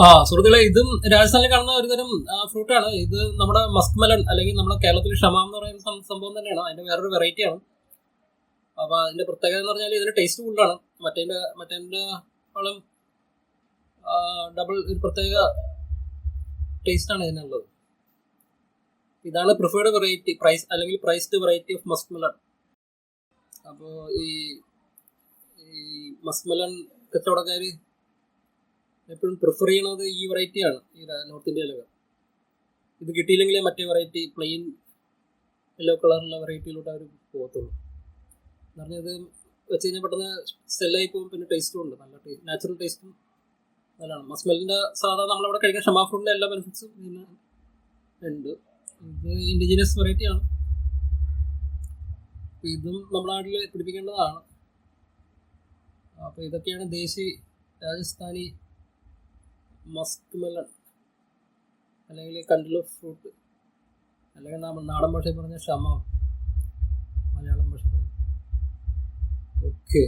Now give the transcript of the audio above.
ആ സുഹൃത്തുക്കളെ ഇതും രാജസ്ഥാനിൽ കാണുന്ന ഒരുതരം ഫ്രൂട്ടാണ്. ഇത് നമ്മുടെ മസ്ക് അല്ലെങ്കിൽ നമ്മുടെ കേരളത്തിൽ ഷമാം എന്ന് പറയുന്ന സംഭവം തന്നെയാണ്. അതിന്റെ വേറൊരു വെറൈറ്റി ആണ്. അപ്പൊ അതിന്റെ പ്രത്യേകത എന്ന് പറഞ്ഞാൽ ഇതിന്റെ ടേസ്റ്റ് കൂടുതലാണ്. മറ്റേ മറ്റേ വളം ഡബിൾ ഒരു പ്രത്യേക ടേസ്റ്റ് ആണ് ഇതിനുള്ളത്. ഇതാണ് പ്രിഫേർഡ് വെറൈറ്റി പ്രൈസ് അല്ലെങ്കിൽ priced variety of musk melon അപ്പോൾ ഈ ഈ മസ്ക് മെലൺ കച്ചവടക്കാർ എപ്പോഴും പ്രിഫർ ചെയ്യണത് ഈ വെറൈറ്റിയാണ് ഈ നോർത്ത് ഇന്ത്യയിലൊക്കെ ഇത് കിട്ടിയില്ലെങ്കിലേ മറ്റേ വെറൈറ്റി പ്ലെയിൻ യെല്ലോ കളറുള്ള വെറൈറ്റിയിലോട്ട് അവർ പോകത്തുള്ളൂ എന്ന് പറഞ്ഞാൽ ഇത് വെച്ച് കഴിഞ്ഞാൽ പെട്ടെന്ന് സെല്ലായി പോകും പിന്നെ ടേസ്റ്റും ഉണ്ട്. നല്ല ടേസ്റ്റ് നാച്ചുറൽ ടേസ്റ്റും നല്ലതാണ്. മസ്മെലിന്റെ സാധാരണ നമ്മളവിടെ കഴിക്കുന്ന ഷമാ ഫ്രൂട്ടിന്റെ എല്ലാ ബെനിഫിറ്റ്സും ഇതിന് ഉണ്ട്. ഇത് ഇൻഡിജിനിയസ് വെറൈറ്റിയാണ് ഇതും നമ്മുടെ നാട്ടിൽ പിടിപ്പിക്കേണ്ടതാണ്. അപ്പോൾ ഇതൊക്കെയാണ് ദേശി രാജസ്ഥാനി മസ്ക് മെലൺ അല്ലെങ്കിൽ കണ്ടിലോ ഫ്രൂട്ട് അല്ലെങ്കിൽ നമ്മൾ നാടൻ ഭാഷയിൽ പറഞ്ഞ ക്ഷമ മലയാളം ഭാഷ ഓക്കെ